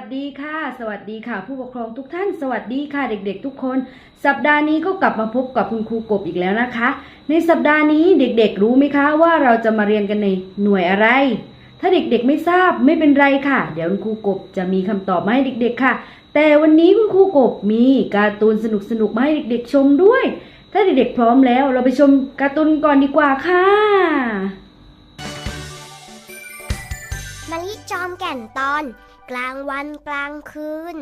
สดีค่ะ สวัสดีค่ะ ผู้ปกครองทุกท่าน สวัสดีค่ะเด็กๆ ทุกคน สัปดาห์นี้ก็กลับมาพบกับคุณครูกบอีกแล้วนะคะ ในสัปดาห์นี้เด็กๆ รู้ไหมคะว่าเราจะมาเรียนกันในหน่วยอะไร ถ้าเด็กๆไม่ทราบไม่เป็นไรค่ะ เดี๋ยวคุณครูกบจะมีคำตอบมาให้เด็ก ๆ ค่ะ แต่วันนี้คุณครูกบมีการ์ตูนสนุกๆมาให้เด็ก ๆ ชมด้วย ถ้าเด็กๆพร้อมแล้วเราไปชมการ์ตูนก่อนดีกว่าค่ะมะลิจอมแก่นตอน กลางวันกลางคืน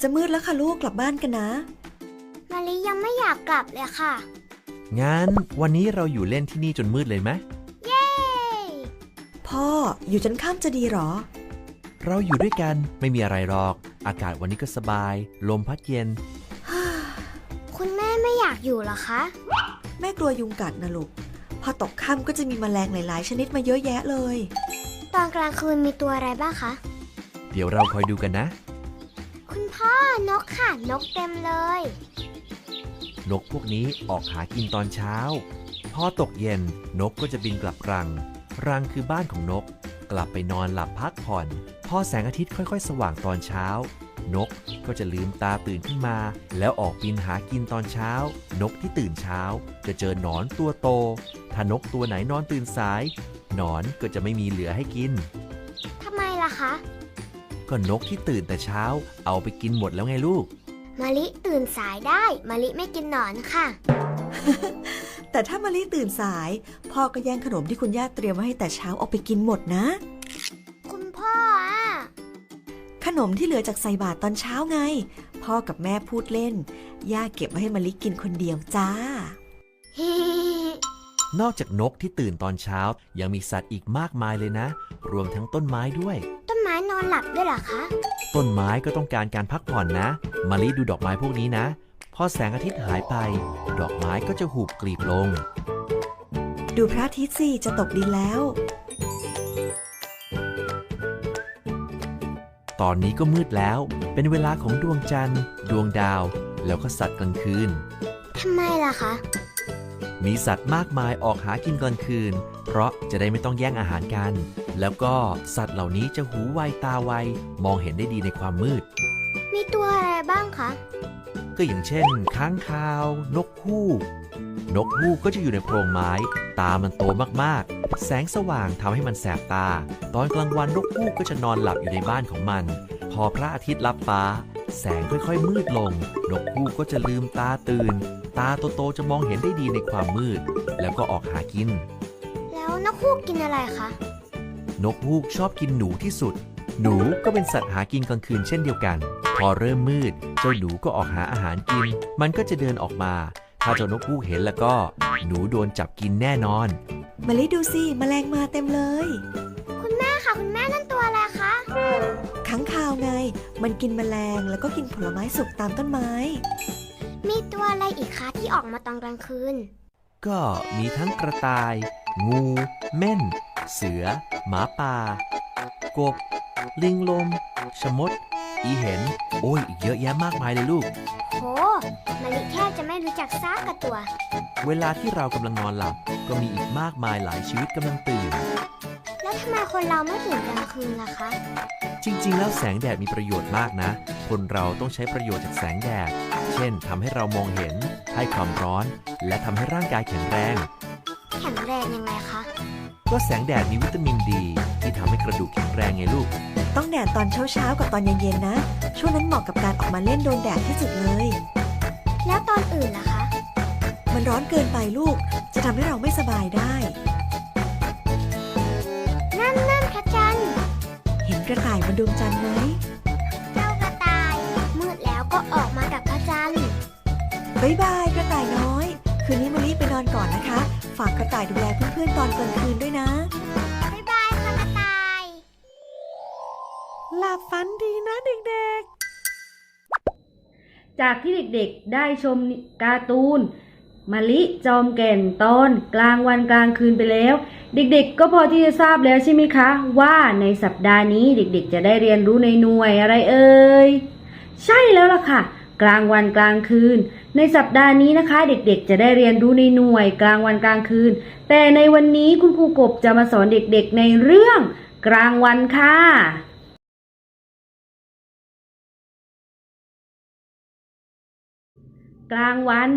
จะมืดแล้วค่ะลูกกลับบ้านกันนะมะลิยังไม่อยากกลับเลยค่ะ งั้นวันนี้เราอยู่เล่นที่นี่จนมืดเลยไหมเย้ พ่ออยู่จนค่ำจะดีหรอ เราอยู่ด้วยกันไม่มีอะไรหรอก อากาศวันนี้ก็สบาย ลมพัดเย็น คุณแม่ไม่อยากอยู่เหรอคะ แม่กลัวยุงกัดนะลูก พอตกค่ำก็จะมีแมลงหลาย ๆ ชนิดมาเยอะแยะเลย ตอนกลางคืนมีตัวอะไรบ้างคะ เดี๋ยวเราคอยดูกันนะ คุณพ่อนกค่ะ นกเต็มเลย นกพวกนี้ออกหากินตอนเช้า พอตกเย็นนกก็จะบินกลับรัง รังคือบ้านของนก กลับไปนอนหลับพักผ่อน พอแสงอาทิตย์ค่อย ๆ สว่างตอนเช้า นกก็จะลืมตาตื่นขึ้นมา แล้วออกบินหากินตอนเช้า นกที่ตื่นเช้า จะเจอหนอนตัวโต ถ้านกตัวไหนนอนตื่นสาย หนอนก็จะไม่มีเหลือให้กิน ทำไมล่ะคะ ก็นกที่ตื่นแต่เช้า เอาไปกินหมดแล้วไงลูก มะลิตื่นสายได้ มะลิไม่กินหนอนค่ะ แต่ถ้ามะลิตื่นสาย พ่อก็แย่งขนมที่คุณย่าเตรียมไว้ให้แต่เช้าเอาไปกินหมดนะคุณพ่ออะ ขนมที่เหลือจากใส่บาตรตอนเช้าไง พ่อกับแม่พูดเล่น ย่าเก็บไว้ให้มะลิกินคนเดียวจ้า นอกจากนกที่ตื่นตอนเช้า ยังมีสัตว์อีกมากมายเลยนะ รวมทั้งต้นไม้ด้วย ต้นไม้นอนหลับด้วยเหรอคะ ต้นไม้ก็ต้องการการพักผ่อนนะมาลิดูดอกไม้พวกนี้นะ พอแสงอาทิตย์หายไป ดอกไม้ก็จะหูบกลีบลง ดูพระอาทิตย์สิจะตกดินแล้ว ตอนนี้ก็มืดแล้ว เป็นเวลาของดวงจันทร์ ดวงดาว แล้วก็สัตว์กลางคืน ทำไมล่ะคะ มีสัตว์มากมายออกหากินกลางคืน เพราะจะได้ไม่ต้องแย่งอาหารกัน แล้วก็สัตว์เหล่านี้จะหูไวตาไว มองเห็นได้ดีในความมืด มีตัวอะไรบ้างคะ ก็อย่างเช่น ค้างคาว นกฮูก นกฮูกก็จะอยู่ในโพรงไม้ ตามันโตมากๆ แสงสว่างทำให้มันแสบตา ตอนกลางวันนกฮูกก็จะนอนหลับอยู่ในบ้านของมัน พอพระอาทิตย์ลับฟ้า แสงค่อยๆมืดลง นกฮูกก็จะลืมตาตื่น ตาโตๆจะมองเห็นได้ดีในความมืด แล้วก็ออกหากิน แล้วนกฮูกกินอะไรคะ นกฮูกชอบกินหนูที่สุด หนูก็เป็นสัตว์หากินกลางคืนเช่นเดียวกัน พอเริ่มมืด เจ้าหนูก็ออกหาอาหารกิน มันก็จะเดินออกมา ถ้าเจ้านกฮูกเห็นแล้วก็ หนูโดนจับกินแน่นอนมะลิดูสิแมลงมาเต็มเลย คุณแม่ค่ะ คุณแม่นั่นตัวอะไรคะค้างคาวไง มันกินแมลงแล้วก็กินผลไม้สุกตามต้นไม้ มีตัวอะไรอีกคะที่ออกมาตอนกลางคืน ก็มีทั้งกระต่าย งู เม่น เสือ หมาป่า กบ ลิงลมชะมด อีเห็น โอ้ยอีกเยอะแยะมากมายเลยลูก โหมะลิแค่จะไม่รู้จักซากกับตัว เวลาที่เรากำลังนอนหลับ ก็มีอีกมากมายหลายชีวิตกำลังตื่น แล้วทำไมคนเราไม่ตื่นกลางคืนล่ะคะ จริง ๆ แล้วแสงแดดมีประโยชน์มากนะ คนเราต้องใช้ประโยชน์จากแสงแดด เช่นทำให้เรามองเห็น ให้ความร้อน และทำให้ร่างกายแข็งแรง แข็งแรงยังไงคะ ก็แสงแดดมีวิตามินดี ที่ทำให้กระดูกแข็งแรงไงลูก ต้องแดดตอนเช้าๆกับตอนเย็นๆนะ ช่วงนั้นเหมาะกับการออกมาเล่นโดนแดดที่สุดเลย แล้วตอนอื่นล่ะคะ มันร้อนเกินไปลูก จะทำให้เราไม่สบายได้ นั่นนั่นพระจันทร์ เห็นกระต่ายบนดวงจันทร์ไหม เจ้ากระต่าย มืดแล้วก็ออกมากับพระจันทร์บ๊ายบายกระต่ายน้อย คืนนี้มารีบไปนอนก่อนนะคะ ฝากกระต่ายดูแลเพื่อนๆตอนกลางคืนด้วยนะ หลับฝันดีนะเด็กจากที่เด็กๆได้ชมการ์ตูนมะลิจอมแก่นตอนกลางวันกลางคืนไปแล้ว เด็กๆ ก็พอที่จะทราบแล้วใช่ไหมคะ ว่าในสัปดาห์นี้เด็กๆ จะได้เรียนรู้ในหน่วยอะไรเอ่ยใช่แล้วล่ะค่ะ กลางวันกลางคืน ในสัปดาห์นี้นะคะ เด็กๆ จะได้เรียนรู้ในหน่วยกลางวันกลางคืน แต่ในวันนี้คุณครูกบจะมาสอนเด็กๆในเรื่องกลางวันค่ะ กลางวัน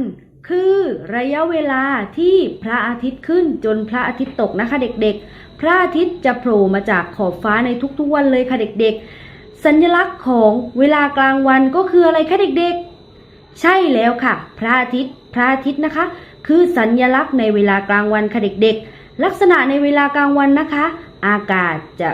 คือระยะเวลาที่พระอาทิตย์ขึ้นจนพระอาทิตย์ตกนะคะเด็กๆ พระอาทิตย์จะโผล่มาจากขอบฟ้าในทุกๆวันเลยค่ะเด็กๆ สัญลักษณ์ของเวลากลางวันก็คืออะไรคะเด็กๆ ใช่แล้วค่ะ พระอาทิตย์ พระอาทิตย์นะคะ คือสัญลักษณ์ในเวลากลางวันค่ะเด็กๆ ลักษณะในเวลากลางวันนะคะ อากาศจะ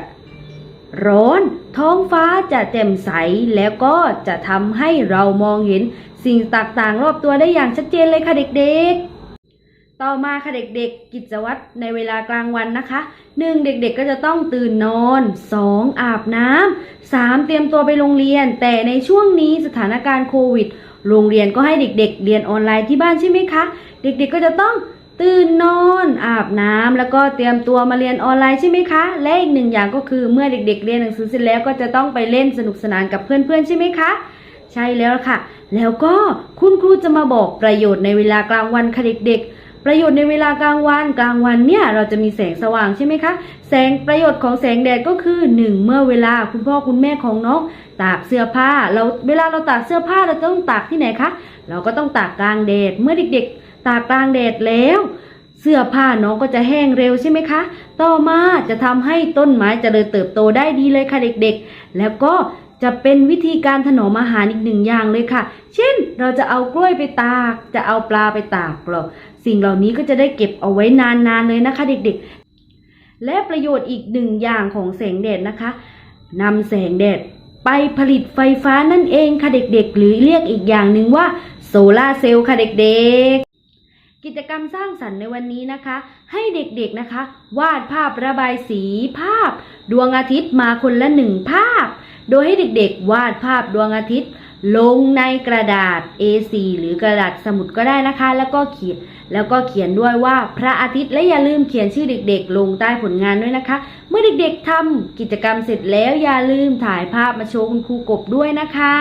ร้อน ท้องฟ้าจะแจ่มใสแล้วก็จะทำให้เรามองเห็น สิ่งต่างๆ รอบตัวได้อย่างชัดเจนเลยค่ะเด็กๆ ต่อมาค่ะเด็กๆ กิจวัตรในเวลากลางวันนะคะหนึ่งเด็กๆ ก็จะต้องตื่นนอนสองอาบน้ำสามเตรียมตัวไปโรงเรียน แต่ในช่วงนี้สถานการณ์โควิด โรงเรียนก็ให้เด็กๆ เรียนออนไลน์ที่บ้านใช่ไหมคะ เด็กๆ ก็จะต้องตื่นนอนอาบน้ำแล้วก็เตรียมตัวมาเรียนออนไลน์ใช่ไหมคะ และอีกหนึ่งอย่างก็คือเมื่อเด็กๆเรียนหนังสือเสร็จแล้วก็จะต้องไปเล่นสนุกสนานกับเพื่อนๆใช่ไหมคะ ใช่แล้วค่ะ แล้วก็คุณครูจะมาบอกประโยชน์ในเวลากลางวันค่ะเด็กๆ ประโยชน์ในเวลากลางวันกลางวันเนี่ยเราจะมีแสงสว่างใช่ไหมคะ แสงประโยชน์ของแสงแดดก็คือหนึ่งเมื่อเวลาคุณพ่อคุณแม่ของน้องตากเสื้อผ้า เราเวลาเราตากเสื้อผ้าเราต้องตากที่ไหนคะ เราก็ต้องตากกลางแดด เมื่อเด็กๆ ตากกลางแดดแล้วเสื้อผ้าน้องก็จะแห้งเร็วใช่ไหมคะ ต่อมาจะทำให้ต้นไม้จเจริญเติบโตได้ดีเลยค่ะเด็กๆ แล้วก็ จะเป็นวิธีการถนอมอาหารอีกหนึ่งอย่างเลยค่ะ เช่น เราจะเอากล้วยไปตาก จะเอาปลาไปตากเราสิ่งเหล่านี้ก็จะได้เก็บเอาไว้นานๆเลยนะคะ เด็กๆ และประโยชน์อีกหนึ่งอย่างของแสงแดดนะคะนำแสงแดดไปผลิตไฟฟ้านั่นเองค่ะเด็กๆ หรือเรียกอีกอย่างหนึ่งว่าโซลาเซลล์ค่ะเด็กๆกิจกรรมสร้างสรรค์ในวันนี้นะคะ ให้เด็กๆนะคะ วาดภาพระบายสีภาพ ดวงอาทิตย์มาคนละหนึ่งภาพ โดยให้เด็กๆ วาดภาพดวงอาทิตย์ ลงในกระดาษ A4 หรือกระดาษสมุดก็ได้นะคะ แล้วก็เขียนแล้วก็เขียนด้วยว่าพระอาทิตย์และอย่าลืมเขียนชื่อเด็ก ๆ ลงใต้ผลงานด้วยนะคะ เมื่อเด็กๆทำกิจกรรมเสร็จแล้วอย่าลืมถ่ายภาพมาโชว์คุณครูกบด้วยนะคะ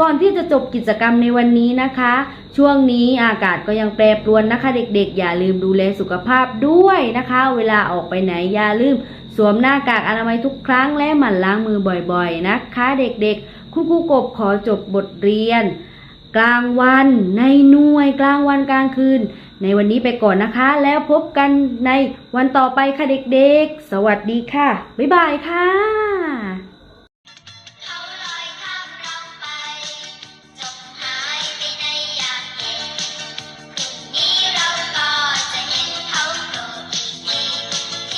ก่อนที่จะจบกิจกรรมในวันนี้นะคะ ช่วงนี้อากาศก็ยังแปรปรวนนะคะ เด็กๆ อย่าลืมดูแลสุขภาพด้วยนะคะ เวลาออกไปไหนอย่าลืม สวมหน้ากากอนามัยทุกครั้งและหมั่นล้างมือบ่อยๆนะคะเด็กๆ คุณครูกบขอจบบทเรียน กลางวันในหน่วยกลางวันกลางคืน ในวันนี้ไปก่อนนะคะ แล้วพบกันในวันต่อไปค่ะเด็กๆ สวัสดีค่ะ บ๊ายบายค่ะ